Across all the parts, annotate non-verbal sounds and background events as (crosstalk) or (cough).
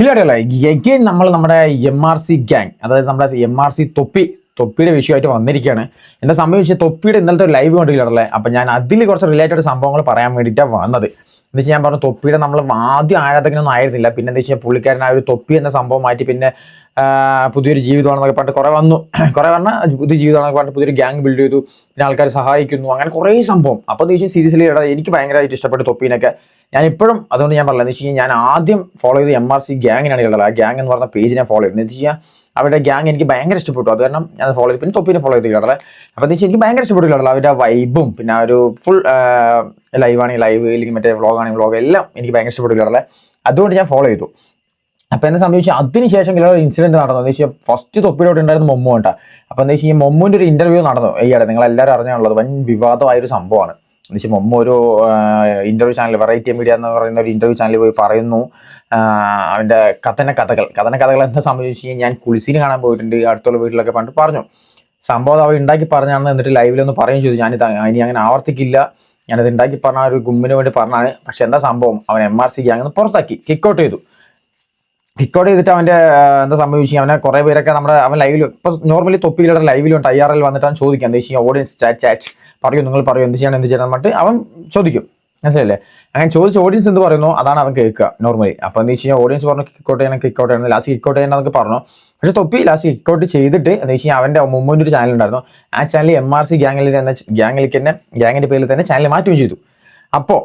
കില്ലാടിയല്ല again നമ്മൾ നമ്മുടെ M R C gang അതായത് നമ്മുടെ എം ആർ സി തൊപ്പി തൊപ്പിയുടെ വിഷയമായിട്ട് വന്നിരിക്കുകയാണ്. എന്താ സംബന്ധിച്ച് തൊപ്പിയുടെ ഇന്നലത്തെ ഒരു ലൈവ് കണ്ടില്ലേ അപ്പം ഞാൻ അതിൽ കുറച്ച് റിലേറ്റഡ് സംഭവങ്ങൾ പറയാൻ വേണ്ടിയിട്ടാണ് വന്നത്. എന്ന് വെച്ചാൽ ഞാൻ പറഞ്ഞു തൊപ്പിയുടെ നമ്മൾ ആദ്യം ആരാധകനൊന്നും ആയിരുന്നില്ല. പിന്നെ എന്താ വെച്ചാൽ പുള്ളിക്കാരൻ ആ ഒരു തൊപ്പി എന്ന സംഭവം മാറ്റി പിന്നെ പുതിയൊരു ജീവിതമാണെന്നൊക്കെ പറഞ്ഞിട്ട് കുറേ വന്നു. (clears throat) കുറേ പറഞ്ഞാൽ പുതിയ ജീവിതമാണെന്നൊക്കെ പറഞ്ഞിട്ട് പുതിയൊരു ഗ്യാങ് ബിൽഡ് ചെയ്തു. പിന്നെ ആൾക്കാർ സഹായിക്കുന്നു. അങ്ങനെ കുറേ സംഭവം. അപ്പോൾ എന്ന് വെച്ചാൽ സീരീസിൽ എനിക്ക് ഭയങ്കരമായിട്ട് ഇഷ്ടപ്പെട്ടു തൊപ്പീനൊക്കെ ഞാൻ ഇപ്പോഴും അതുകൊണ്ട് ഞാൻ പറഞ്ഞത് എന്ന് വെച്ച് കഴിഞ്ഞാൽ ഞാൻ ആദ്യം ഫോളോ ചെയ്ത് എം ആർ സി ഗ്യാങ്ങിനാണ് ഉള്ളത് ആ ഗ്യാങ് എന്ന് പറഞ്ഞ പേജിനെ ഫോളോ ചെയ്തത് എന്ന് വെച്ച് കഴിഞ്ഞാൽ അവരുടെ ഗ്യാങ് എനിക്ക് ഭയങ്കര ഇഷ്ടപ്പെട്ടു. അത് കാരണം ഞാൻ ഫോളോ ചെയ്തു. പിന്നെ തൊപ്പിനെ ഫോളോ ചെയ്ത് കേട്ടത് അപ്പോൾ എന്ന് എനിക്ക് ഭയങ്കര ഇഷ്ടപ്പെട്ടു കേട്ടത് അവരുടെ വൈബും പിന്നെ ഒരു ഫുൾ ലൈവാണ് ആണെങ്കിൽ ലൈവ് അല്ലെങ്കിൽ മറ്റേ വ്ളോഗ് ആണെങ്കിൽ വ്ളോഗ് എല്ലാം എനിക്ക് ഭയങ്കര ഇഷ്ടപ്പെട്ടു കേട്ടത് അതുകൊണ്ട് ഞാൻ ഫോളോ ചെയ്തു. അപ്പൊ എന്നെ സംബന്ധിച്ച് അതിനുശേഷം ഒരു ഇൻസിഡന്റ് നടന്നു. എന്ന് വെച്ചാൽ ഫസ്റ്റ് തൊപ്പിലോട്ട് ഉണ്ടായിരുന്ന മൊമ്മു അപ്പോൾ അപ്പൊ എന്താ വെച്ചാൽ മൊമ്മുവിന്റെ ഒരു ഇന്റർവ്യൂ നടന്നു. ഈയിടെ നിങ്ങൾ എല്ലാവരും അറിഞ്ഞാണുള്ളത്. വൻ വിവാദമായ ഒരു സംഭവമാണ്. എന്ന് വെച്ചാൽ മൊമ്മ ഒരു ഇന്റർവ്യൂ ചാനൽ വെറൈറ്റി മീഡിയ എന്ന് പറയുന്ന ഒരു ഇന്റർവ്യൂ ചാനലിൽ പോയി പറയുന്നു. അവന്റെ കഥന കഥകൾ കഥന കഥകൾ എന്താ സംഭവിച്ചു കഴിഞ്ഞാൽ ഞാൻ കുളിസീന് കാണാൻ പോയിട്ടുണ്ട്. അടുത്തുള്ള വീട്ടിലൊക്കെ പണ്ട് പറഞ്ഞു. സംഭവം അവ ഉണ്ടാക്കി പറഞ്ഞാണെന്ന് എന്നിട്ട് ലൈവിലൊന്ന് പറയുകയും ചെയ്തു. ഞാനിത് ഇനി അങ്ങനെ ആവർത്തിക്കില്ല. ഞാനത് ഉണ്ടാക്കി പറഞ്ഞ ഒരു ഗുമ്മിന് വേണ്ടി പറഞ്ഞാണ്. പക്ഷെ എന്താ സംഭവം? അവൻ എം ആർ സി അങ്ങനെ പുറത്താക്കി. കിക്കൗട്ട് ചെയ്തു. കിക്കൗട്ട് ചെയ്തിട്ട് അവന്റെ എന്താ സംഭവിച്ചു അവനെ കുറേ പേരൊക്കെ നമ്മുടെ അവൻ ലൈവിൽ ഇപ്പോൾ നോർമലി തൊപ്പിയിലൂടെ ലൈവിലുണ്ട് ഐ ആർ എൽ വന്നിട്ടാണ് ചോദിക്കുക എന്താ എന്താ വെച്ചാൽ ഓഡിയൻസ് ചാറ്റ് ചാറ്റ് പറയൂ നിങ്ങൾ പറയൂ എന്ത് ചെയ്യണം എന്ത് ചെയ്യണം എന്നിട്ട് അവൻ ചോദിക്കും. മനസ്സിലല്ലേ അങ്ങനെ ചോദിച്ച ഓഡിയൻസ് എന്ത് പറയുന്നു? അതാണ് അവൻ കേൾക്കുക നോർമലി അപ്പൊ എന്ന് വെച്ച് കഴിഞ്ഞാൽ ഓഡിയൻസ് പറഞ്ഞു കിക്ക് ഔട്ട് ചെയ്യണം കിക്കൗട്ട് ചെയ്യണം. ലാസ്റ്റ് കിക്ക് ഔട്ട് ചെയ്യണം എന്നൊക്കെ പറഞ്ഞു. പക്ഷെ തൊപ്പി ലാസ്റ്റ് കിക്ക് ഔട്ട് ചെയ്തിട്ട് എന്ന് വെച്ച് കഴിഞ്ഞാൽ അവന്റെ മുമ്പിന്റെ ഒരു ചാനൽ ഉണ്ടായിരുന്നു. ആ ചാനൽ എം ആർ സി ഗ്യാങ്ങിൽ എന്ന ഗ്യാങ്ങിലേക്ക് തന്നെ ഗ്യാങ്ങിന്റെ പേരിൽ തന്നെ ചാനൽ മാറ്റുകയും ചെയ്തു. അപ്പോ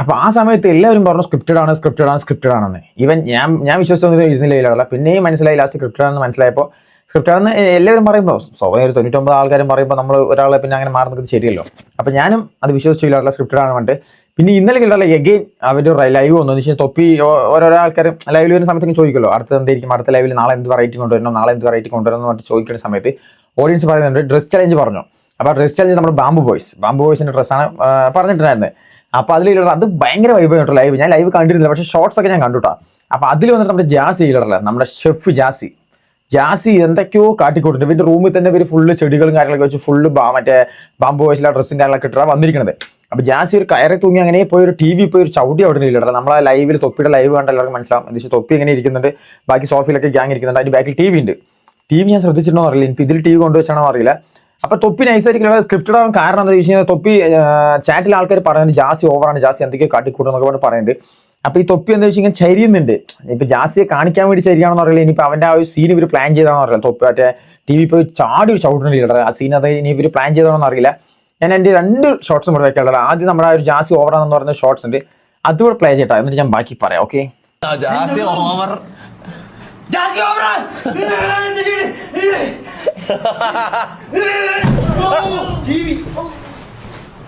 അപ്പോൾ ആ സമയത്ത് എല്ലാവരും പറഞ്ഞു സ്ക്രിപ്റ്റഡ് ആണ് സ്ക്രിപ്റ്റഡ് ആണ് സ്ക്രിപ്റ്റഡ് ആണെന്ന്. ഈവൻ ഞാൻ ഞാൻ വിശ്വസിച്ചൊന്നും ഇരുന്നില്ല പിന്നെയും മനസ്സിലായി ലാസ്റ്റ് സ്ക്രിപ്റ്റഡ് ആണെന്ന് മനസ്സിലായപ്പോൾ സ്ക്രിപ്റ്റഡ് ആണെന്ന് എല്ലാവരും പറയുമ്പോൾ സ്വാഭാവികം ഒരു തൊണ്ണൂറ്റൊമ്പത് ആൾക്കാരും പറയുമ്പോൾ നമ്മൾ ഒരാളെ പിന്നെ അങ്ങനെ മാറി നിൽക്കുന്നത് ശരിയല്ലോ. അപ്പൊ ഞാനും അത് വിശ്വസിച്ചില്ല സ്ക്രിപ്റ്റഡ് ആണ് പറഞ്ഞിട്ട് പിന്നെ ഇന്നലെ കിട്ടാൻ എഗെയിൻ അവരുടെ ലൈവ് വന്നു. എന്ന് വെച്ചാൽ തൊപ്പി ഓരോരോ ആൾക്കാരും ലൈവിൽ വരുന്ന സമയത്ത് ചോദിക്കുമല്ലോ അടുത്ത എന്തായിരിക്കും അടുത്ത ലൈവിൽ നാളെ എന്ത് വെറൈറ്റി കൊണ്ടുവരണം നാളെ എന്ത് വെറൈറ്റി കൊണ്ടുവരണം എന്ന് പറഞ്ഞിട്ട് ചോദിക്കുന്ന സമയത്ത് ഓഡിയൻസ് പറയുന്നുണ്ട് ഡ്രസ് ചലഞ്ച് പറഞ്ഞു? അപ്പോൾ ഡ്രസ് ചലഞ്ച് നമ്മുടെ ബാംബു ബോയ്സ് ബാംബു ബോയ്സിന്റെ ഡ്രസ്സാണ് പറഞ്ഞിട്ടുണ്ടായിരുന്നത് അപ്പൊ അതിലുള്ള അത് ഭയങ്കര വൈബ് കേട്ടോ ലൈവ് ഞാൻ ലൈവ് കണ്ടിരുന്നില്ല പക്ഷെ ഷോർട്സ് ഒക്കെ ഞാൻ കണ്ടുട്ടാ. അപ്പോൾ അതിൽ വന്നിട്ട് നമ്മുടെ ജാസി ഇല്ലടല്ല നമ്മുടെ ഷെഫ് ജാസി. ജാസി എന്തൊക്കെയോ കാട്ടിക്കൂട്ടുണ്ട് ഇവന്റെ റൂമിൽ തന്നെ ഇവർ ഫുള്ള് ചെടികളും കാര്യങ്ങളൊക്കെ വെച്ച് ഫുള്ള് മറ്റേ ബാമ്പു വയസ്സിലെ ഡ്രസ്സും കാര്യങ്ങളൊക്കെ ഇട്ടാണ് വന്നിരിക്കുന്നത് അപ്പൊ ജാസി ഒരു കയറി തൂങ്ങി അങ്ങനെ പോയി ഒരു ടി വി പോയി ഒരു ചവിടി അവിടെ ഇല്ലടല്ല നമ്മളെ ലൈവിൽ തൊപ്പിയുടെ ലൈവ് കണ്ട എല്ലാവർക്കും മനസ്സിലാവും. വെച്ചാൽ തൊപ്പി ഇങ്ങനെ ഇരിക്കുന്നുണ്ട്. ബാക്കി സോഫയിലൊക്കെ ഗ്യാങ് ഇരിക്കുന്നുണ്ട്. അതിന്റെ ബാക്കിൽ ടി വി ഉണ്ട്. ടി വി ഞാൻ ശ്രദ്ധിച്ചിട്ടുണ്ടോ അറിയില്ല. എനിക്ക് ഇതിൽ ടി വി കൊണ്ടുവച്ചാണോ അറിയില്ല. അപ്പൊ തൊപ്പി നൈസായിരിക്കും സ്ക്രിപ്റ്റഡ് ആവാൻ കാരണം എന്താ വെച്ച് കഴിഞ്ഞാൽ തൊപ്പി ചാറ്റിൽ ആൾക്കാർ പറയുന്നത് ജാസി ഓവറാണ് ജാസി എന്തൊക്കെയോ കാട്ടിക്കൂട്ടും എന്നൊക്കെ പറഞ്ഞ് പറയുന്നുണ്ട് അപ്പൊ ഈ തൊപ്പി എന്താ വെച്ചാൽ ഇങ്ങനെ ചരിയുന്നുണ്ട്. ഇപ്പൊ ജാസിയെ കാണിക്കാൻ വേണ്ടി ചരിയാണെന്ന് അറിയില്ല. ഇനിയിപ്പോ അവന്റെ ആ ഒരു സീൻ ഇവർ പ്ലാൻ ചെയ്താണെന്ന് അറിയില്ല. തൊപ്പി മറ്റേ ടി വി പോയി ചാടി ഒരു ചവിട്ടുന്നില്ല ആ സീൻ അത് ഇനി ഇവർ പ്ലാൻ ചെയ്താണെന്ന് അറിയില്ല. ഞാൻ എന്റെ രണ്ട് ഷോർട്സും ഇവിടെ വെക്കാറുള്ളത് ആദ്യം നമ്മുടെ ആ ഒരു ജാസി ഓവറാണെന്ന് പറയുന്ന ഷോർട്സ് ഉണ്ട്. അതുകൂടെ പ്ലേ ചെയ്യട്ടെ. എന്നിട്ട് ഞാൻ ബാക്കി പറയാം ഓക്കെ ജാസി ഓവർ ജാസി ചെയ്യണേ?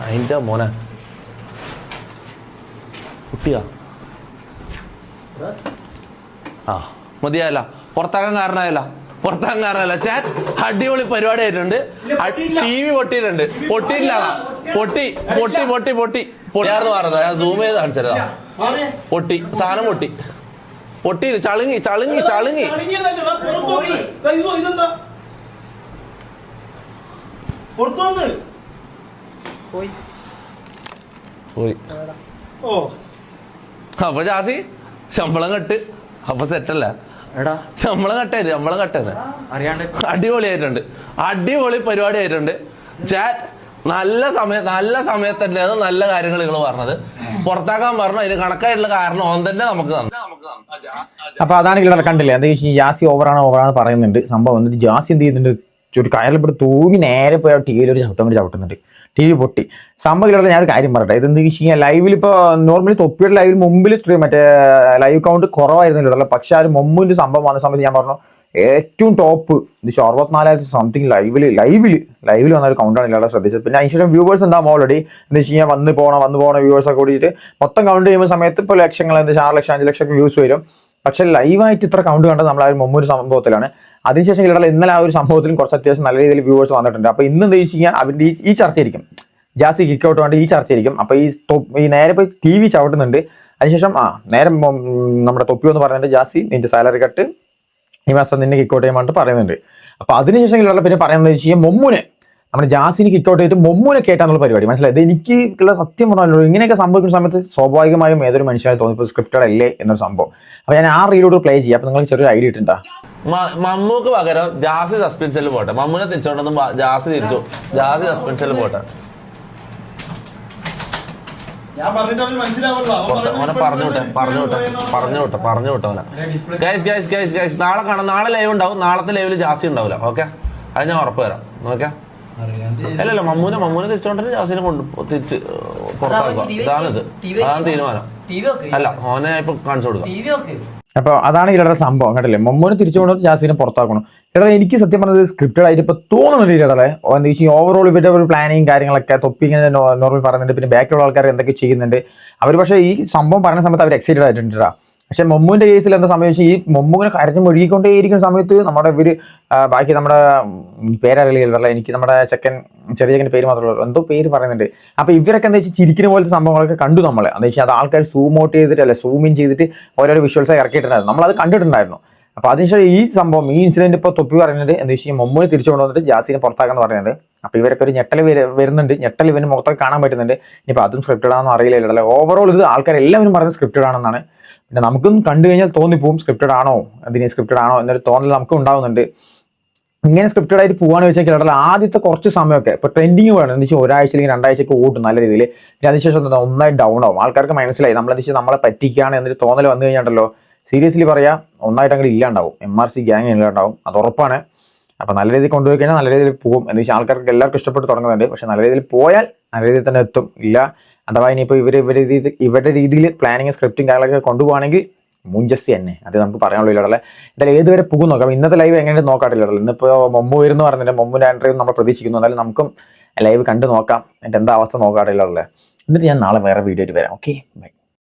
അതിന്റെ മോനെ. കുട്ടിയാ. ആ മതിയായല്ല. പുറത്താക്കാൻ കാരണമായല്ല. പുറത്താക്കാൻ കാരണമല്ല ചാൻ അടിപൊളി പരിപാടി ആയിട്ടുണ്ട്. ടി വി പൊട്ടിയിട്ടുണ്ട്. പൊട്ടിയില്ല പൊട്ടി പൊട്ടി പൊട്ടി പൊട്ടി. പൊട്ടിയാർന്ന് പറഞ്ഞത് ഞാൻ സൂം ചെയ്ത് കാണിച്ചതാ പൊട്ടി. സാധനം പൊട്ടി. പൊട്ടി ചളുങ്ങി ചളുങ്ങി ചളുങ്ങി. വന്ന്. പോയി. ഓ. അപ്പൊ ജാസി? ശമ്പളം കെട്ട്. അപ്പൊ സെറ്റല്ല എടാ. ശമ്പളം കട്ടായിരുന്നു ശമ്പളം കട്ടായിരുന്നു അറിയാണ്ട്. അടിപൊളിയായിട്ടുണ്ട്. അടിപൊളി പരിപാടി ആയിട്ടുണ്ട് ചാറ്റ് നല്ല സമയം നല്ല സമയത്ത് തന്നെയാണ് നല്ല കാര്യങ്ങൾ നിങ്ങൾ പറഞ്ഞത്. പുറത്താക്കാൻ പറഞ്ഞു. അതിന് കണക്കായിട്ടുള്ള കാരണം ഓൻ തന്നെ നമുക്ക് തന്നു. അപ്പൊ അതാണെങ്കിൽ ഇവിടെ കണ്ടില്ലേ? എന്താ വെച്ചാൽ ജാസി ഓവറാണ് ഓവറാണ് പറയുന്നുണ്ട്. സംഭവം എന്നിട്ട് ജാസി എന്ത് ചെയ്യുന്നുണ്ട്? ഒരു ഇവിടെ തൂങ്ങി നേരെ പോയി ടി വിയിൽ ഒരു ചവിട്ടം കൂടി ചവിട്ടുന്നുണ്ട്. ടി വി പൊട്ടി. സംഭവം ഇല്ലാതെ ഞാനൊരു കാര്യം പറയട്ടെ. ഇതെന്ന് വെച്ച് കഴിഞ്ഞാൽ ലൈവിൽ ഇപ്പോൾ നോർമലി തൊപ്പിയുടെ ലൈവിൽ മുമ്പിൽ സ്ട്രീം മറ്റേ ലൈവ് കൗണ്ട് കുറവായിരുന്നില്ല പക്ഷെ ആ ഒരു മുമ്പിന്റെ സംഭവം വന്ന സമയത്ത് ഞാൻ പറഞ്ഞു ഏറ്റവും ടോപ്പ് ഇത് അറുപത്തിനാലായിരത്തി സംതിങ് ലൈവിൽ ലൈവിൽ ലൈവിൽ വന്ന ഒരു കൗണ്ടാണ് ഇല്ലാതെ ശ്രദ്ധിച്ചത്. പിന്നെ അതിനുശേഷം വ്യൂവേഴ്സ് ഉണ്ടാവും ഓൾറെഡി എന്ന് വെച്ച് കഴിഞ്ഞാൽ വന്ന് പോകണം വന്ന് പോകണം വ്യൂവേഴ്സ് ഒക്കെ കൂടിയിട്ട് മൊത്തം കൗണ്ട് ചെയ്യുന്ന സമയത്ത് ഇപ്പോൾ ലക്ഷങ്ങൾ എന്താ ആറ് ലക്ഷം അഞ്ച് ലക്ഷം വ്യൂസ് വരും. പക്ഷെ ലൈവായിട്ട് ഇത്ര കൗണ്ട് കണ്ടത് നമ്മൾ ആ ഒരു മുമ്പ് ഒരു സംഭവത്തിലാണ്. അതിനുശേഷം ഇടയിൽ ഇന്നലെ ആ ഒരു സംഭവത്തിലും കുറച്ച് അത്യാവശ്യം നല്ല രീതിയിൽ വ്യൂവേഴ്സ് വന്നിട്ടുണ്ട്. അപ്പൊ ഇന്ന് എന്താ വെച്ച് ഈ ഈ ചർച്ചയായിരിക്കും. ജാസി കിക്ക് ഔട്ട് വേണ്ടി ഈ ചർച്ചയായിരിക്കും. അപ്പൊ ഈ ഈ നേരെ പോയി ടി വി ചവിട്ടുന്നുണ്ട്. അതിനുശേഷം ആ നേരെ നമ്മുടെ തൊപ്പി എന്ന് പറയുന്നുണ്ട് ജാസി നിന്റെ സാലറി കട്ട് ഈ മാസം നിന്നെ കിക്ക് ഔട്ട് ചെയ്യാൻ വേണ്ടി പറയുന്നുണ്ട്. അപ്പൊ അതിനുശേഷം പിന്നെ പറയുന്നത് വെച്ച് കഴിഞ്ഞാൽ മൊമ്മുനെ നമ്മുടെ ജാസിന് കിക്ക് ഔട്ട് ചെയ്തിട്ട് മൊമ്മൂനെ കേട്ടാന്നുള്ള പരിപാടി. മനസ്സിലായത് എനിക്ക് ഉള്ള സത്യം പറഞ്ഞാലും ഇങ്ങനെയൊക്കെ സംഭവിക്കുന്ന സമയത്ത് സ്വാഭാവികമായും ഏതൊരു മനുഷ്യനെ തോന്നിപ്പോ സ്ക്രിപ്റ്റഡ് അല്ലേ എന്നൊരു സംഭവം. അപ്പോൾ ഞാൻ ആ റീലോട് പ്ലേ ചെയ്യാം. അപ്പോൾ നിങ്ങൾക്ക് ചെറിയൊരു ഐഡിയ ഇട്ടുണ്ടാ മമ്മൂക്ക് പകരം ജാസി സസ്പെൻഷനിൽ പോട്ടെ. മമ്മൂനെ തിരിച്ചോണ്ടൊന്നും ജാസി തിരിച്ചു. ജാസി സസ്പെൻഷനിൽ പോട്ടെ. ഞാൻ പറഞ്ഞിട്ട് അവന് മനസ്സിലാവല്ലോ അവൻ പുറത്ത് ഓനെ പറഞ്ഞു വിട്ടെ പറഞ്ഞു വിട്ടെ പറഞ്ഞു വിട്ടെ പറഞ്ഞു വിട്ടെ ഓനെ ഗൈസ് ഗൈസ് ഗൈസ് ഗൈസ് നാളെ കാണാം. നാളെ ലൈവ് ഉണ്ടാവും. നാളത്തെ ലൈവിൽ ജാസി ഉണ്ടാവില്ല. ഓക്കെ അത് ഞാൻ ഉറപ്പ് തരാം. ഓക്കെ അല്ലല്ല മമ്മൂനെ മമ്മൂനെ തിരിച്ചോണ്ടെങ്കിൽ ജാസിനെ കൊണ്ട് തിരിച്ച് പുറത്താക്കുക. ഇതാണിത് അതാണ് തീരുമാനം. അല്ല ഓനെ ഇപ്പൊ കാണിച്ചു കൊടുക്കാം. അപ്പൊ അതാണ് ഇവരുടെ സംഭവം കേട്ടല്ലേ മമ്മൂനെ തിരിച്ചു കൊണ്ടുവന്ന് ജാസിനെ പുറത്താക്കണം. ഇടടെ എനിക്ക് സത്യം പറഞ്ഞത് സ്ക്രിപ്റ്റഡ് ആയിട്ട് ഇപ്പൊ തോന്നുന്നുണ്ട് ഇടറെ എന്താ വെച്ചാൽ ഓവറോൾ ഇവരുടെ ഒരു പ്ലാനിങ് കാര്യങ്ങളൊക്കെ തൊപ്പി ഇങ്ങനെ നോർമൽ പറയുന്നുണ്ട്. പിന്നെ ബാക്കിയുള്ള ആൾക്കാർ എന്തൊക്കെ ചെയ്യുന്നുണ്ട്. അവർ പക്ഷേ ഈ സംഭവം പറയുന്ന സമയത്ത് അവർ എക്സൈറ്റഡ് ആയിട്ടുണ്ടാ പക്ഷെ മൊമ്മുവിന്റെ കേസിൽ എന്താ സംഭവിച്ചാൽ ഈ മൊമ്മുവിനെ കരഞ്ഞു മുഴുകിക്കൊണ്ടേയിരിക്കുന്ന സമയത്ത് നമ്മുടെ ഇവർ ബാക്കി നമ്മുടെ പേരറിയില്ല എനിക്ക് നമ്മുടെ ചെക്കൻ ചെറിയ ചെക്കന്റെ പേര് മാത്രമേ ഉള്ളൂ. എന്തോ പേര് പറയുന്നുണ്ട്. അപ്പൊ ഇവരൊക്കെ എന്താ വെച്ചാൽ ചിരിക്കുന്ന പോലത്തെ സംഭവങ്ങളൊക്കെ കണ്ടു നമ്മൾ. എന്താ വെച്ചാൽ അത് ആൾക്കാർ സൂം ഔട്ട് ചെയ്തിട്ട് അല്ലെ സൂം ഇൻ ചെയ്തിട്ട് ഓരോരോ വിഷ്വൽസ് ഇറക്കിയിട്ടുണ്ടായിരുന്നു. നമ്മളത് കണ്ടിട്ടുണ്ടായിരുന്നു. അപ്പൊ അതിനുശേഷം ഈ സംഭവം ഈ ഇൻസിഡന്റ് ഇപ്പോൾ തൊപ്പി പറയുന്നുണ്ട്. എന്താ വെച്ചാൽ മൊമ്മുവിനെ തിരിച്ചു കൊണ്ടുവന്നിട്ട് ജാസിനെ പുറത്താക്കാന്ന് പറയുന്നത് അപ്പൊ ഇവരൊക്കെ ഒരു ഞെട്ടൽ വരുന്നുണ്ട്. ഞെട്ടൽ ഇവന് മുഖത്തൊക്കെ കാണാൻ പറ്റുന്നുണ്ട്. ഇനിയിപ്പോൾ അതും സ്ക്രിപ്റ്റഡ് ആണെന്ന് അല്ലെ? ഓവറോൾ ഇത് ആൾക്കാർ എല്ലാവരും പറയുന്നത് സ്ക്രിപ്റ്റഡ് ആണെന്നാണ്. പിന്നെ നമുക്കും കണ്ടു കഴിഞ്ഞാൽ തോന്നിപ്പോവും. സ്ക്രിപ്റ്റഡ് ആണോ? അതിന് സ്ക്രിപ്റ്റഡ് ആണോ? എന്നൊരു തോന്നൽ നമുക്ക് ഉണ്ടാവുന്നുണ്ട്. ഇങ്ങനെ സ്ക്രിപ്റ്റഡ് ആയിട്ട് പോകാന്ന് വെച്ചാൽ കേരളത്തിൽ ആദ്യത്തെ കുറച്ച് സമയമൊക്കെ ഇപ്പൊ ട്രെൻഡിങ് വേണം എന്ന് വെച്ചാൽ ഒരാഴ്ച അല്ലെങ്കിൽ രണ്ടാഴ്ചയൊക്കെ ഓട്ടും നല്ല രീതിയിൽ പിന്നെ അതിനുശേഷം ഒന്നായി ഡൗൺ ആവും. ആൾക്കാർക്ക് മനസ്സിലായി. നമ്മളെന്ന് വെച്ചാൽ നമ്മളെ പറ്റിക്കുകയാണ് എന്നൊരു തോന്നൽ വന്നു കഴിഞ്ഞാണ്ടല്ലോ. സീരിയസ്ലി പറയാ ഒന്നായിട്ട് അങ്ങോട്ട് ഇല്ലാണ്ടാവും. എം ആർ സി ഗ്യാങ് ഇല്ലാണ്ടാവും. അത് ഉറപ്പാണ്. അപ്പൊ നല്ല രീതിയിൽ കൊണ്ടുപോയി കഴിഞ്ഞാൽ നല്ല രീതിയിൽ പോകും എന്ന് വെച്ചാൽ ആൾക്കാർക്ക് എല്ലാവർക്കും ഇഷ്ടപ്പെട്ട് തുടങ്ങുന്നുണ്ട്. പക്ഷെ നല്ല രീതിയിൽ പോയാൽ നല്ല രീതിയിൽ തന്നെ എത്തും. ഇല്ല അഥവാ ഇനിയിപ്പോൾ ഇവർ ഇവരുടെ രീതി ഇവരുടെ രീതിയിൽ പ്ലാനിങ് സ്ക്രിപ്റ്റും കാര്യങ്ങളൊക്കെ കൊണ്ടുപോകുകയാണെങ്കിൽ മുഞ്ചസ്തി തന്നെ. അത് നമുക്ക് പറയാനുള്ള ഇല്ലടല്ലേ എന്തായാലും ഏതുവരെ പോകും നോക്കാം. ഇന്നത്തെ ലൈവ് എങ്ങനെയാണ് നോക്കാട്ടില്ലല്ലോ ഇന്നിപ്പോൾ മൊമ്മു വരുന്നു പറഞ്ഞിട്ട് മൊമ്മുന്റെ ആൻഡ്രയും നമ്മൾ പ്രതീക്ഷിക്കുന്നു. എന്നാലും നമുക്കും ലൈവ് കണ്ടു നോക്കാം. എന്റെ എന്താ അവസ്ഥ നോക്കാട്ടില്ലല്ലേ എന്നിട്ട് ഞാൻ നാളെ വേറെ വീഡിയോ ആയിട്ട് വരാം. Okay bye